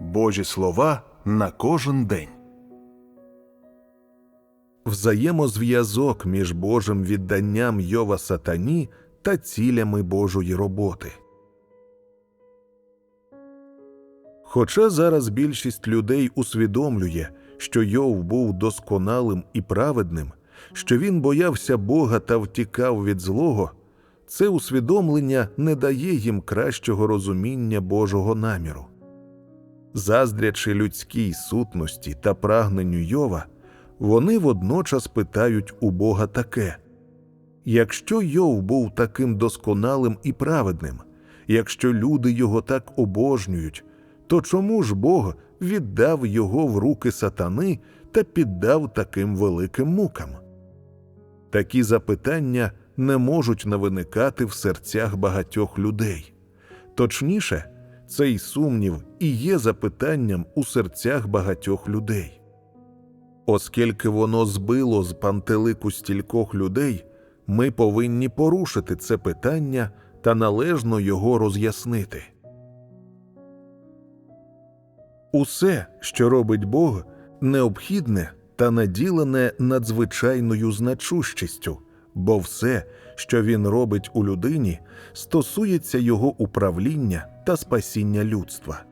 Божі слова на кожен день. Взаємозв'язок між Божим відданням Йова сатані та цілями Божої роботи. Хоча зараз більшість людей усвідомлює, що Йов був досконалим і праведним, що він боявся Бога та втікав від злого, це усвідомлення не дає їм кращого розуміння Божого наміру. Заздрячи людській сутності та прагненню Йова, вони водночас питають у Бога таке якщо Йов був таким досконалим і праведним, якщо люди його так обожнюють, то чому ж Бог віддав його в руки сатани та піддав таким великим мукам? Такі запитання не можуть не виникати в серцях багатьох людей. Точніше, цей сумнів і є запитанням у серцях багатьох людей. Оскільки воно збило з пантелику стількох людей, ми повинні порушити це питання та належно його роз'яснити. Усе, що робить Бог, необхідне та наділене надзвичайною значущістю, бо все, що він робить у людині, стосується його управління та спасіння людства.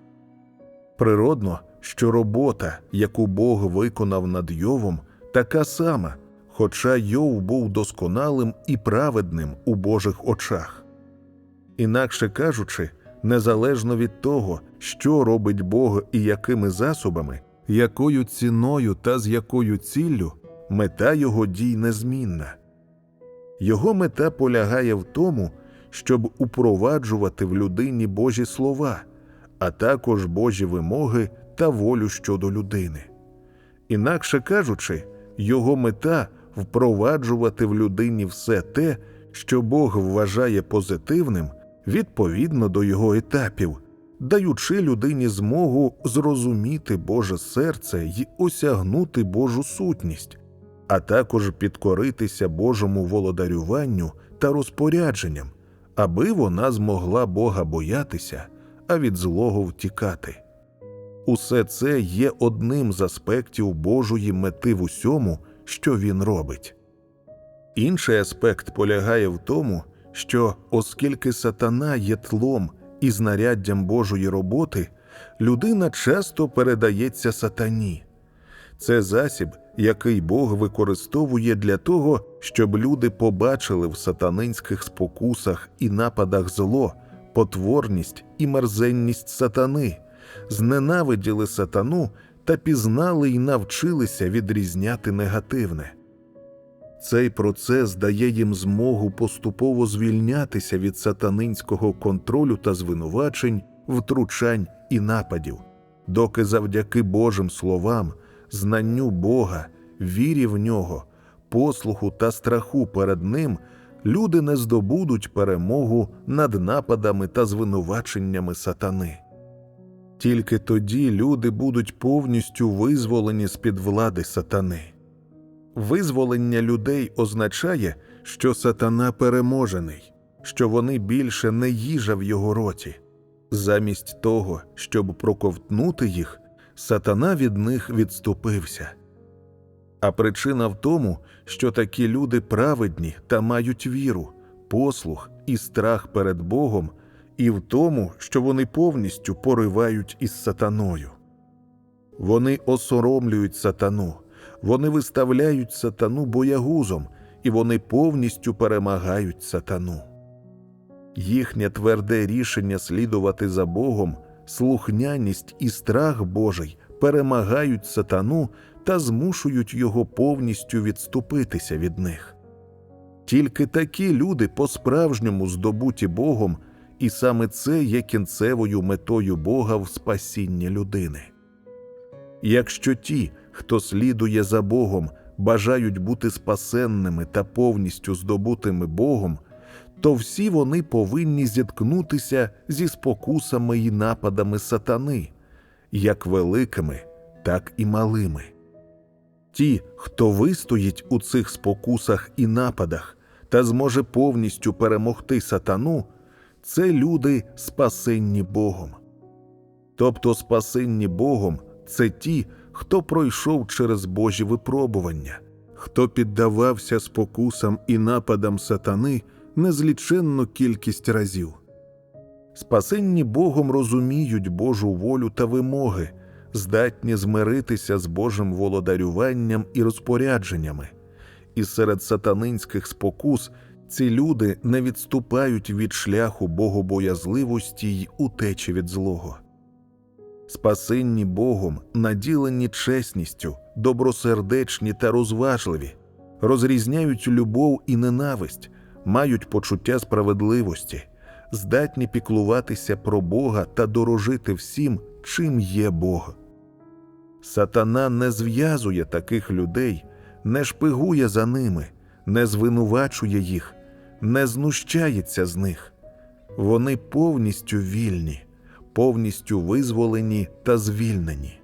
Природно, що робота, яку Бог виконав над Йовом, така сама, хоча Йов був досконалим і праведним у Божих очах. Інакше кажучи, незалежно від того, що робить Бог і якими засобами, якою ціною та з якою ціллю, мета його дій незмінна. Його мета полягає в тому, щоб упроваджувати в людині Божі слова, а також Божі вимоги та волю щодо людини. Інакше кажучи, його мета впроваджувати в людині все те, що Бог вважає позитивним відповідно до його етапів, даючи людині змогу зрозуміти Боже серце й осягнути Божу сутність, а також підкоритися Божому володарюванню та розпорядженням, аби вона змогла Бога боятися, а від злого втікати. Усе це є одним з аспектів Божої мети в усьому, що він робить. Інший аспект полягає в тому, що, оскільки сатана є тлом і знаряддям Божої роботи, людина часто передається сатані. Це засіб, який Бог використовує для того, щоб люди побачили в сатанинських спокусах і нападах зло, потворність і мерзенність сатани, зненавиділи сатану та пізнали й навчилися відрізняти негативне. Цей процес дає їм змогу поступово звільнятися від сатанинського контролю та звинувачень, втручань і нападів, доки завдяки Божим словам, знанню Бога, вірі в нього, послуху та страху перед Ним люди не здобудуть перемогу над нападами та звинуваченнями сатани. Тільки тоді люди будуть повністю визволені з під влади сатани. Визволення людей означає, що сатана переможений, що вони більше не їжа в його роті. Замість того, щоб проковтнути їх, сатана від них відступився. А причина в тому, що такі люди праведні та мають віру, послух і страх перед Богом, і в тому, що вони повністю поривають із сатаною. Вони осоромлюють сатану вони виставляють сатану боягузом, і вони повністю перемагають сатану. Їхнє тверде рішення слідувати за Богом, слухняність і страх Божий перемагають сатану та змушують його повністю відступитися від них. Тільки такі люди по-справжньому здобуті Богом, і саме це є кінцевою метою Бога в спасінні людини. Якщо ті, хто слідує за Богом, бажають бути спасенними та повністю здобутими Богом, то всі вони повинні зіткнутися зі спокусами і нападами сатани, як великими, так і малими. Ті, хто вистоїть у цих спокусах і нападах та зможе повністю перемогти сатану, це люди, спасенні Богом. Тобто спасенні Богом це ті, хто пройшов через Божі випробування, хто піддавався спокусам і нападам сатани незліченну кількість разів. Спасенні Богом розуміють Божу волю та вимоги, здатні змиритися з Божим володарюванням і розпорядженнями. І серед сатанинських спокус ці люди не відступають від шляху богобоязливості й утечі від злого. Спасенні Богом, наділені чесністю, добросердечні та розважливі, розрізняють любов і ненависть, мають почуття справедливості, здатні піклуватися про Бога та дорожити всім, чим є Бог. Сатана не зв'язує таких людей, не шпигує за ними, не звинувачує їх, не знущається з них. Вони повністю вільні, повністю визволені та звільнені.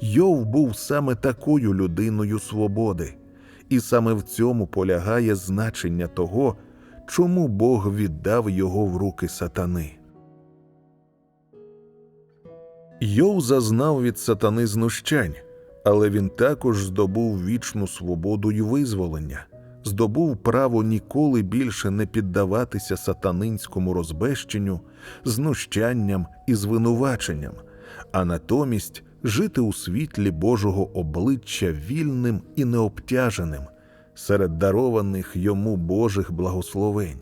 Йов був саме такою людиною свободи, і саме в цьому полягає значення того, чому Бог віддав його в руки сатани. Йов зазнав від сатани знущань, але він також здобув вічну свободу й визволення, здобув право ніколи більше не піддаватися сатанинському розбещенню, знущанням і звинуваченням, а натомість жити у світлі Божого обличчя вільним і необтяженим серед дарованих йому Божих благословень.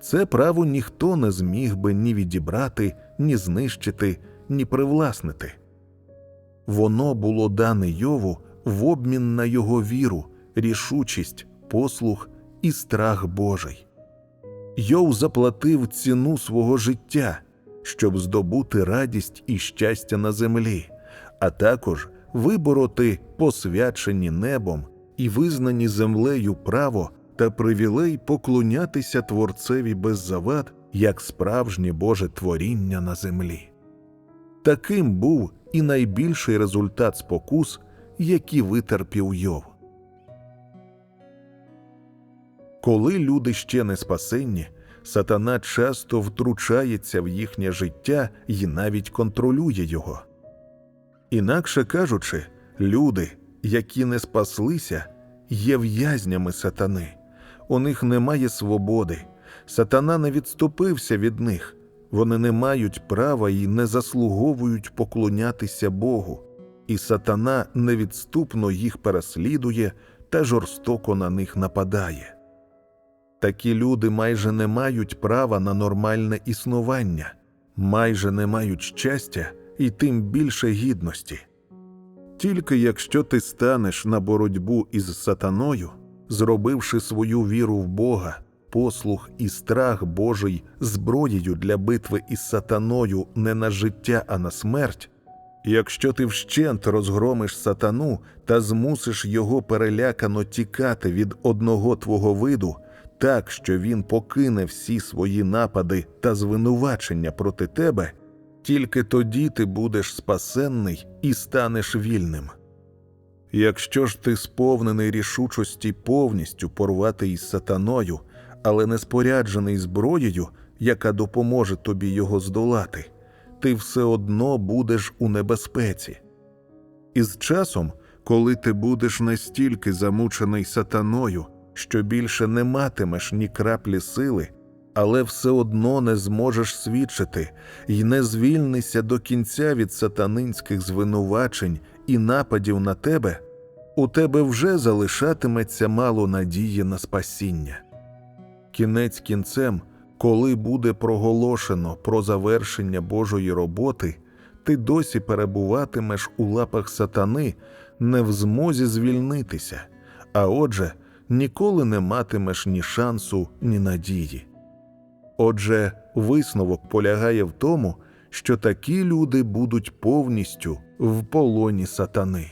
Це право ніхто не зміг би ні відібрати, ні знищити, ні привласнити. Воно було дане Йову в обмін на його віру, рішучість, послух і страх Божий. Йов заплатив ціну свого життя, щоб здобути радість і щастя на землі, а також вибороти посвячені небом і визнані землею право та привілей поклонятися Творцеві без завад, як справжнє Боже творіння на землі. Таким був і найбільший результат спокус, які витерпів Йов. Коли люди ще не спасенні, сатана часто втручається в їхнє життя і навіть контролює його. Інакше кажучи, люди, які не спаслися, є в'язнями сатани, у них немає свободи, сатана не відступився від них, вони не мають права і не заслуговують поклонятися Богу, і сатана невідступно їх переслідує та жорстоко на них нападає. Такі люди майже не мають права на нормальне існування, майже не мають щастя і тим більше гідності. Тільки якщо ти станеш на боротьбу із сатаною, зробивши свою віру в Бога, послух і страх Божий зброєю для битви із сатаною не на життя, а на смерть, якщо ти вщент розгромиш сатану та змусиш його перелякано тікати від одного твого виду, так що він покине всі свої напади та звинувачення проти тебе, тільки тоді ти будеш спасенний і станеш вільним. Якщо ж ти сповнений рішучості повністю порвати із сатаною, але не споряджений зброєю, яка допоможе тобі його здолати, ти все одно будеш у небезпеці. І з часом, коли ти будеш настільки замучений сатаною, що більше не матимеш ні краплі сили, але все одно не зможеш свідчити і не звільнися до кінця від сатанинських звинувачень і нападів на тебе, у тебе вже залишатиметься мало надії на спасіння. Кінець кінцем, коли буде проголошено про завершення Божої роботи, ти досі перебуватимеш у лапах сатани, не в змозі звільнитися, а отже, ніколи не матимеш ні шансу, ні надії. Отже, висновок полягає в тому, що такі люди будуть повністю в полоні сатани.